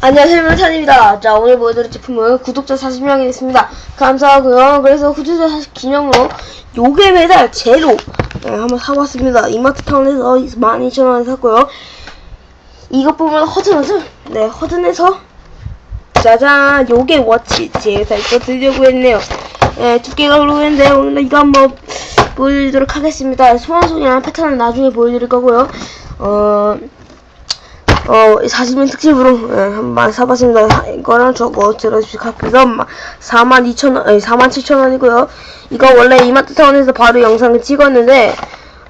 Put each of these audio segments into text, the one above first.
안녕하세요, 명탄입니다. 자, 오늘 보여드릴 제품은 구독자 40명이 됐습니다. 감사하고요. 그래서 구독자 40 기념으로 요괴 메달 제로 네, 한번 사봤습니다. 이마트 타운에서 12,000원에 샀고요. 이것 보면 허전하죠? 네, 허전해서 짜잔, 요괴 워치 제일 살거 드리려고 했네요. 네, 두께가 그러는데 오늘 이거 한번 보여드리도록 하겠습니다. 소환속이랑 패턴은 나중에 보여드릴 거고요. 어... 어, 40인 특집으로 예, 한번 사봤습니다. 이거랑 저거 제로십 카피가 42,000원, 아니 47,000원이고요. 이거 원래 이마트 타운에서 바로 영상을 찍었는데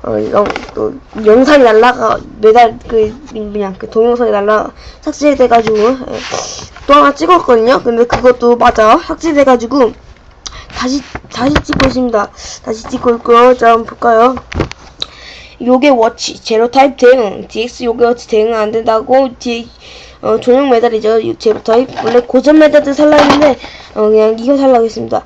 어, 이거 또 영상이 날라가 매달 그 그냥 그 동영상이 날라 삭제돼가지고 예, 또 하나 찍었거든요. 근데 그것도 맞아 삭제돼가지고 다시 다시 찍고 있습니다. 다시 찍고 있고요. 자 한번 볼까요? 요게 워치 제로 타입 대응. DX 요게 워치 대응 안 된다고 D 어, 전용 메달이죠. 이 제로 타입. 원래 고전 메달도 살라 했는데 어, 그냥 이거 살라고 했습니다.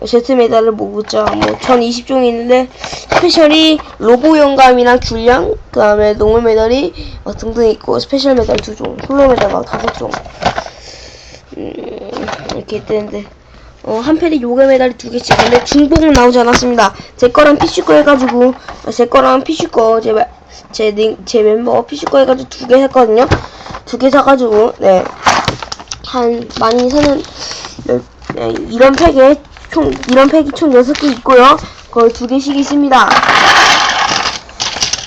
어, 제트 메달을 못 붙자 뭐 1020종이 있는데 스페셜이 로보 영감이랑 귤량 그 다음에 농물 메달이 어, 등등 있고 스페셜 메달 두종 홀로 메달 막 다섯 종. 음, 이렇게 되는데 어, 한 팬에 요괴 메달이 두 개씩 근데 중복은 나오지 않았습니다. 제 거랑 피쉬 거 해가지고 아, 제 거랑 피쉬 거제 제, 링- 제 멤버 피쉬 거 해가지고 두 개 샀거든요. 두 개 사가지고 네. 한 많이 사는 열- 네, 이런 팩에 총 이런 팩이 총 여섯 개 있고요. 거의 두 개씩 있습니다.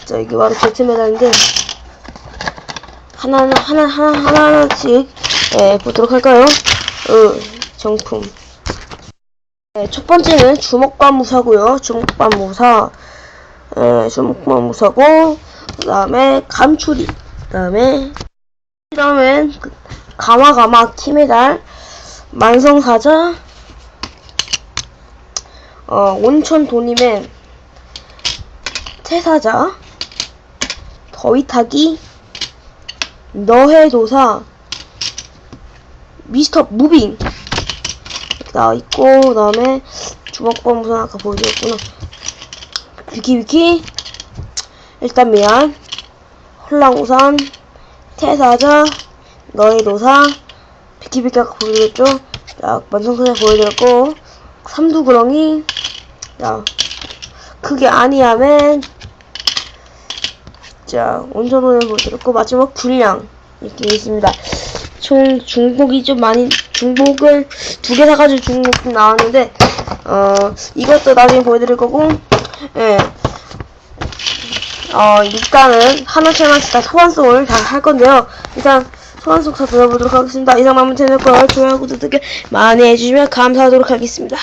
자 이게 바로 제트 메달인데 하나 하나 하나 하나 하나 하나씩 예, 보도록 할까요? 어, 정품. 네, 첫 번째는 주먹밥 무사고요. 주먹밥 무사. 네, 주먹밥 무사고 그 다음에 감추리. 그 다음에 그 다음엔 그 가마가마 키메달 만성사자 어, 온천 도니맨 태사자 더위타기 너해도사 미스터 무빙 나와 있고 그 다음에 주먹밥 무선 아까 보여드렸구나. 위키 위키. 일단 미안. 홀랑우산. 태사자. 너의 노사. 비키비키 아까 보여드렸죠? 자 만성사자 보여드렸고. 삼두구렁이. 자 그게 아니야면. 자 온천원을 보여드렸고 마지막 불량. 이렇게 있습니다 총 중복이 좀 많이 중복을 두개 사가지고 중복 좀 나왔는데 어 이것도 나중에 보여드릴 거고 예. 어 일단은 하나씩 하나씩 다. 소환송을 다 할 건데요. 일단 소환송 다 돌아보도록 하겠습니다. 이상 남은 채널 걸 좋아요 구독 많이 해주시면 감사하도록 하겠습니다